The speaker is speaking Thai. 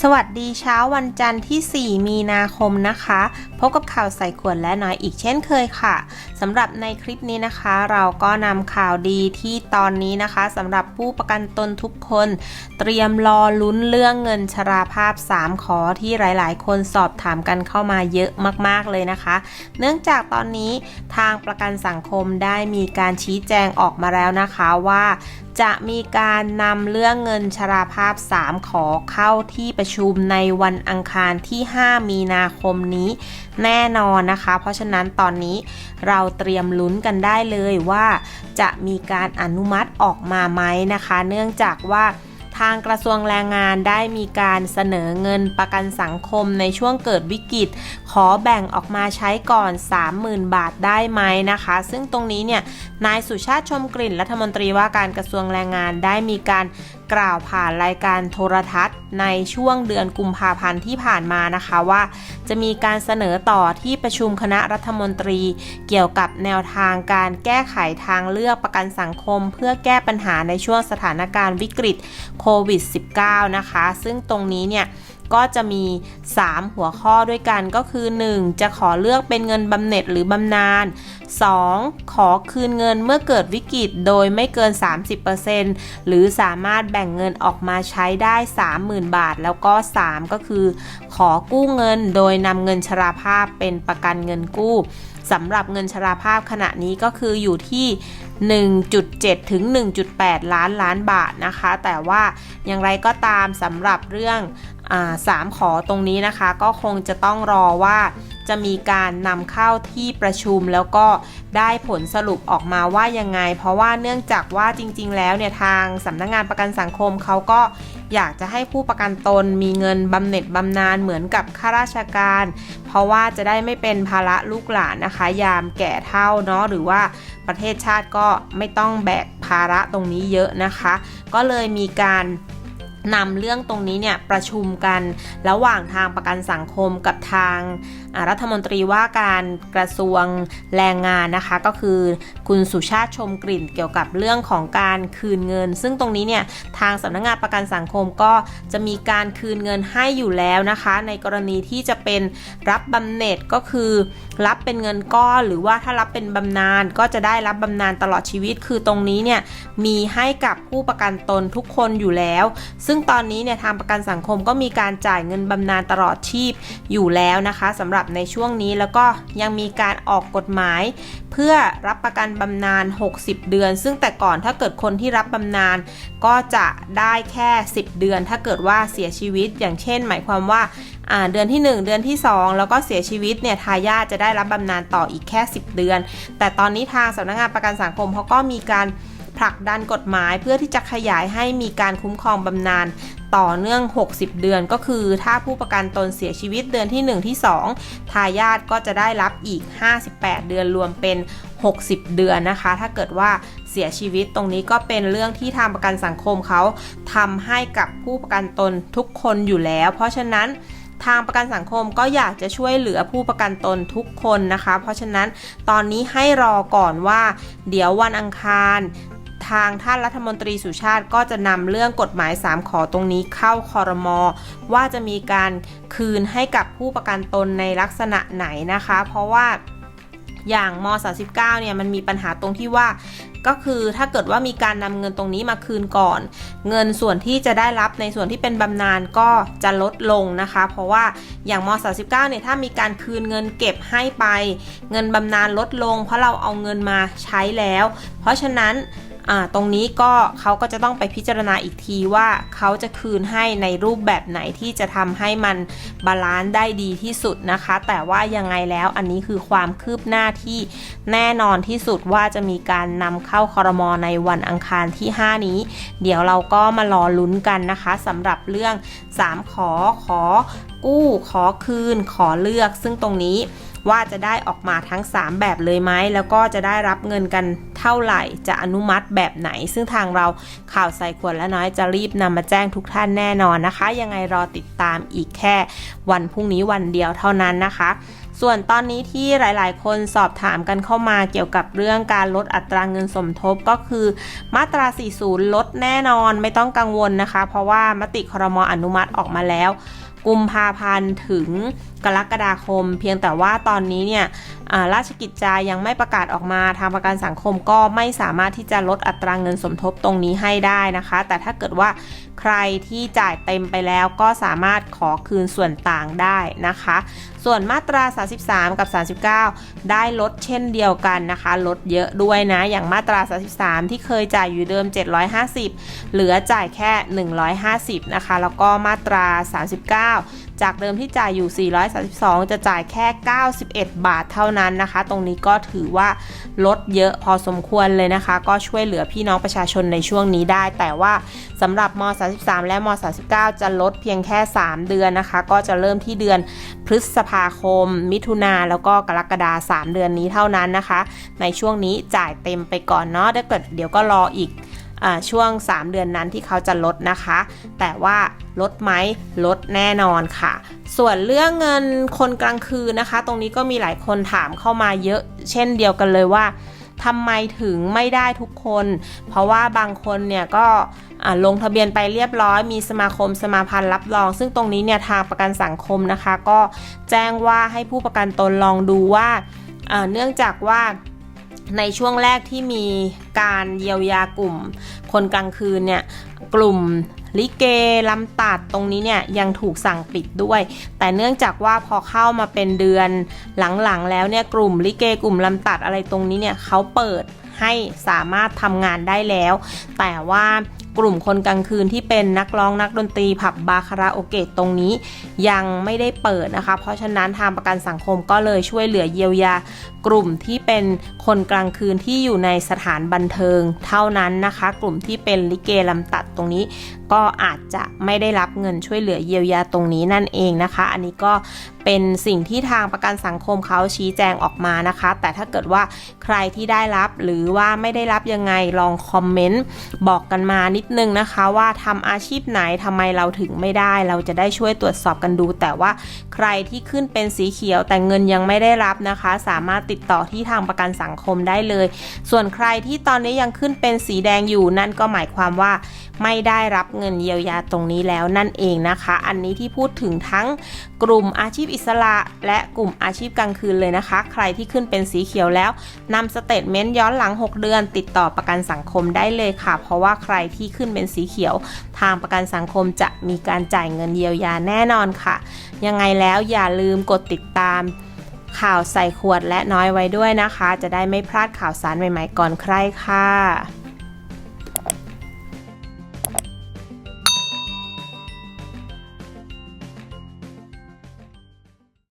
สวัสดีเช้าวันจันทร์ที่ 4 มีนาคมนะคะ พบกับข่าวใส่ขวดและน้อยอีกเช่นเคยค่ะสำหรับในคลิปนี้นะคะ เราก็นำข่าวดีที่ตอนนี้นะคะสำหรับผู้ประกันตนทุกคน เตรียมรอลุ้นเรื่องเงินชราภาพ 3 ขอที่หลายๆ คนสอบถามกันเข้ามาเยอะมากๆเลยนะคะ เนื่องจากตอนนี้ทางประกันสังคมได้มีการชี้แจงออกมาแล้วนะคะว่า จะมีการนำเรื่องเงินชราภาพ 3 ขอเข้าที่ประชุมในวันอังคารที่ 5 มีนาคมนี้ แน่นอนนะคะ เพราะฉะนั้นตอนนี้เราเตรียมลุ้นกันได้เลยว่า จะมีการอนุมัติออกมาไหมนะคะ เนื่องจากว่า ทางกระทรวงแรงงานได้มีการเสนอเงินประกันสังคมในช่วงเกิดวิกฤต ขอแบ่งออกมาใช้ก่อน 30,000 บาทได้ไหมนะคะ ซึ่งตรงนี้เนี่ยนายสุชาติชมกลิ่นรัฐมนตรีว่าการกระทรวงแรงงานได้มีการ กล่าวผ่านรายการโทรทัศน์ ในช่วงเดือนกุมภาพันธ์ที่ผ่านมานะคะว่า จะมีการเสนอต่อที่ประชุมคณะรัฐมนตรี เกี่ยวกับแนวทางการแก้ไขทางเลือกประกันสังคม เพื่อแก้ปัญหาในช่วงสถานการณ์วิกฤตโควิด -19 นะคะ ซึ่งตรงนี้เนี่ย ก็จะมี 3 หัวข้อด้วยกันก็คือ 1. จะขอเลือกเป็นเงินบำเหน็จหรือบำนาญ 2. ขอคืนเงินเมื่อเกิดวิกฤตโดยไม่เกิน 30%หรือสามารถแบ่งเงินออกมาใช้ได้ 30,000 บาท แล้วก็ 3 ก็คือ ขอกู้เงินโดยนำเงินชราภาพเป็นประกันเงินกู้สำหรับเงินชราภาพขณะนี้ก็คืออยู่ที่ 1.7 ถึง 1.8 ล้านล้านบาทนะคะ แต่ว่าอย่างไรก็ตามสำหรับเรื่องสามขอตรงนี้นะคะ ก็คงจะต้องรอว่าจะมีการนำเข้าที่ประชุมแล้วก็ได้ผลสรุปออกมาว่ายังไง เพราะว่าเนื่องจากว่าจริง ๆ แล้วเนี่ยทางสำนักงงานประกันสังคมเขาก็ อยากจะให้ผู้ประกันตนมีเงินบำเหน็จบำนาญเหมือนกับข้าราชการ เพราะว่าจะได้ไม่เป็นภาระลูกหลานนะคะ ยามแก่เท่าเนาะหรือว่าประเทศชาติก็ไม่ต้องแบกภาระตรงนี้เยอะนะคะ ก็เลยมีการ นำเรื่องตรงนี้เนี่ยประชุมกันระหว่างทางประกันสังคมกับทางรัฐมนตรีว่าการกระทรวงแรงงานนะคะ ก็คือคุณสุชาติชมกลิ่นเกี่ยวกับเรื่องของการคืนเงิน ซึ่งตรงนี้เนี่ยทางสำนักงงานประกันสังคมก็จะมีการคืนเงินให้อยู่แล้วนะคะ ในกรณีที่จะเป็นรับบำเหน็จก็คือ รับเป็นเงินก้อนหรือว่าถ้ารับเป็นบำนาญก็จะได้รับบำนาญตลอดชีวิต คือตรงนี้เนี่ยมีให้กับผู้ประกันตนทุกคนอยู่แล้ว ซึ่งึ่งตอนนี้เนี่ยทางประกันสังคมก็มีการจ่ายเงินบำนาญตลอดชีพอยู่แล้วนะคะสำหรับในช่วงนี้แล้วก็ยังมีการออกกฎหมาย เพื่อรับประกันบำนาญ 60 เดือน ซึ่งแต่ก่อนถ้าเกิดคนที่รับบำนาญก็จะได้แค่ 10 เดือน ถ้าเกิดว่าเสียชีวิต อย่างเช่น หมายความว่าเดือนที่ 1 เดือนที่ 2 แล้วก็เสียชีวิตเนี่ยทายาทจะได้รับบำนาญต่ออีกแค่ 10 เดือน แต่ตอนนี้ทางสำนักงงานประกันสังคมเขาก็มีการ ผลักดันกฎหมายเพื่อที่จะขยายให้มีการคุ้มครองบำนาญต่อเนื่อง 60 เดือนก็คือ ถ้าผู้ประกันตนเสียชีวิตเดือนที่ 1 ที่ 2 ทายาทก็จะได้รับอีก 58 เดือนรวมเป็น 60 เดือนนะคะ ถ้าเกิดว่าเสียชีวิตตรงนี้ก็เป็นเรื่องที่ทางประกันสังคมเขาทำให้กับผู้ประกันตนทุกคนอยู่แล้ว เพราะฉะนั้นทางประกันสังคมก็อยากจะช่วยเหลือผู้ประกันตนทุกคนนะคะ เพราะฉะนั้นตอนนี้ให้รอก่อนว่า เดี๋ยววันอังคาร ทางท่านรัฐมนตรีสุชาติก็จะนำเรื่องกฎหมาย 3 ขอตรงนี้เข้าคอรมอว่าจะมีการคืนให้กับผู้ประกันตนในลักษณะไหนนะคะ เพราะว่าอย่างม 39 เนี่ยมันมีปัญหาตรงที่ว่าก็คือถ้าเกิดว่ามีการนำเงินตรงนี้มาคืนก่อน เงินส่วนที่จะได้รับในส่วนที่เป็นบำนาญก็จะลดลงนะคะ เพราะว่าอย่างม 39 เนี่ยถ้ามีการคืนเงินเก็บให้ไป เงินบำนาญลดลง เพราะเราเอาเงินมาใช้แล้ว เพราะฉะนั้น ตรงนี้ก็เขาก็จะต้องไปพิจารณาอีกทีว่าเขาจะคืนให้ในรูปแบบไหนที่จะทำให้มันบาลานซ์ได้ดีที่สุดนะคะ แต่ว่ายังไงแล้วอันนี้คือความคืบหน้าที่แน่นอนที่สุดว่าจะมีการนำเข้าคอรมอในวันอังคารที่ 5 นี้ เดี๋ยวเราก็มารอลุ้นกันนะคะสำหรับเรื่อง 3 ขอขอกู้ขอคืน ขอเลือก ซึ่งตรงนี้ ว่าจะได้ออกมาทั้ง 3 แบบเลยไหมแล้วก็จะได้รับเงินกันเท่าไหร่จะอนุมัติแบบไหน ซึ่งทางเราข่าวใส่ขวดและน้อยจะรีบนำมาแจ้งทุกท่านแน่นอนนะคะ ยังไงรอติดตามอีกแค่วันพรุ่งนี้วันเดียวเท่านั้นนะคะส่วนตอนนี้ที่หลาย ๆ คนสอบถามกันเข้ามาเกี่ยวกับเรื่องการลดอัตราเงินสมทบก็คือ มาตรา 40 ลดแน่นอนไม่ต้องกังวลนะคะ เพราะว่ามติครมอนุมัติออกมาแล้ว กุมภาพันธ์ถึงกรกฎาคม เพียงแต่ว่าตอนนี้เนี่ยราชกิจจายังไม่ประกาศออกมาทางประกันสังคมก็ไม่สามารถที่จะลดอัตราเงินสมทบตรงนี้ให้ได้นะคะ แต่ถ้าเกิดว่าใครที่จ่ายเต็มไปแล้วก็สามารถขอคืนส่วนต่างได้นะคะ ส่วนมาตรา 33 กับ 39 ได้ลดเช่นเดียวกันนะคะ ลดเยอะด้วยนะ อย่างมาตรา 33 ที่เคยจ่ายอยู่เดิม 750 เหลือจ่ายแค่ 150 นะคะ แล้วก็มาตรา 39จากเดิมที่จ่ายอยู่ 432 จะจ่ายแค่ 91 บาทเท่านั้นนะคะ ตรงนี้ก็ถือว่าลดเยอะพอสมควรเลยนะคะ ก็ช่วยเหลือพี่น้องประชาชนในช่วงนี้ได้ แต่ว่าสำหรับม 33 และม 39 จะลดเพียงแค่ 3 เดือนนะคะ ก็จะเริ่มที่เดือนพฤษภาคม มิถุนาแล้วก็กรกฎาคม3เดือนนี้เท่านั้นนะคะ ในช่วงนี้จ่ายเต็มไปก่อนเนาะถ้าเกิดเดี๋ยวก็รออีก ช่วง 3 เดือนนั้นที่เขาจะลดนะคะ แต่ว่าลดไหมลดแน่นอนค่ะ ส่วนเรื่องเงินคนกลางคืนนะคะ ตรงนี้ก็มีหลายคนถามเข้ามาเยอะ เช่นเดียวกันเลยว่าทำไมถึงไม่ได้ทุกคน เพราะว่าบางคนเนี่ยก็ลงทะเบียนไปเรียบร้อย มีสมาคมสมาพันธ์รับรอง ซึ่งตรงนี้เนี่ยทางประกันสังคมนะคะ ก็แจ้งว่าให้ผู้ประกันตนลองดูว่าเนื่องจากว่า ในช่วงแรกที่มีการเยียวยากลุ่ม คนกลางคืนเนี่ยกลุ่มลิเกลำตัดตรงนี้เนี่ยยังถูกสั่งปิดด้วย แต่เนื่องจากว่าพอเข้ามาเป็นเดือนหลังๆ แล้วเนี่ยกลุ่มลิเกกลุ่มลำตัดอะไรตรงนี้เนี่ยเขาเปิดให้สามารถทำงานได้แล้ว แต่ว่า กลุ่มคนกลางคืนที่เป็นนักร้องนักดนตรีผับบาคาราโอเกะตรงนี้ยังไม่ได้เปิดนะคะ เพราะฉะนั้นทางประกันสังคมก็เลยช่วยเหลือเยียวยากลุ่มที่เป็นคนกลางคืนที่อยู่ในสถานบันเทิงเท่านั้นนะคะ กลุ่มที่เป็นลิเกลำตัดตรงนี้ ก็อาจจะไม่ได้รับเงินช่วยเหลือเยียวยาตรงนี้นั่นเองนะคะ อันนี้ก็ เป็นสิ่งที่ทางประกันสังคมเขาชี้แจงออกมานะคะ แต่ถ้าเกิดว่าใครที่ได้รับหรือว่าไม่ได้รับยังไงลองคอมเมนต์บอกกันมานิดนึงนะคะว่าทำอาชีพไหนทำไมเราถึงไม่ได้ เราจะได้ช่วยตรวจสอบกันดู แต่ว่าใครที่ขึ้นเป็นสีเขียวแต่เงินยังไม่ได้รับนะคะ สามารถติดต่อที่ทางประกันสังคมได้เลย ส่วนใครที่ตอนนี้ยังขึ้นเป็นสีแดงอยู่นั่นก็หมายความว่าไม่ได้รับเงินเยียวยาตรงนี้แล้วนั่นเองนะคะ อันนี้ที่พูดถึงทั้งกลุ่มอาชีพอิสระ และกลุ่มอาชีพกลางคืนเลยนะคะ ใครที่ขึ้นเป็นสีเขียวแล้วนำสเตทเมนต์ย้อนหลัง 6 เดือน ติดต่อประกันสังคมได้เลยค่ะ เพราะว่าใครที่ขึ้นเป็นสีเขียว ทางประกันสังคมจะมีการจ่ายเงินเยียวยาแน่นอนค่ะ ยังไงแล้วอย่าลืมกดติดตามข่าวใส่ขวดและน้อยไว้ด้วยนะคะ จะได้ไม่พลาดข่าวสารใหม่ๆก่อนใครค่ะ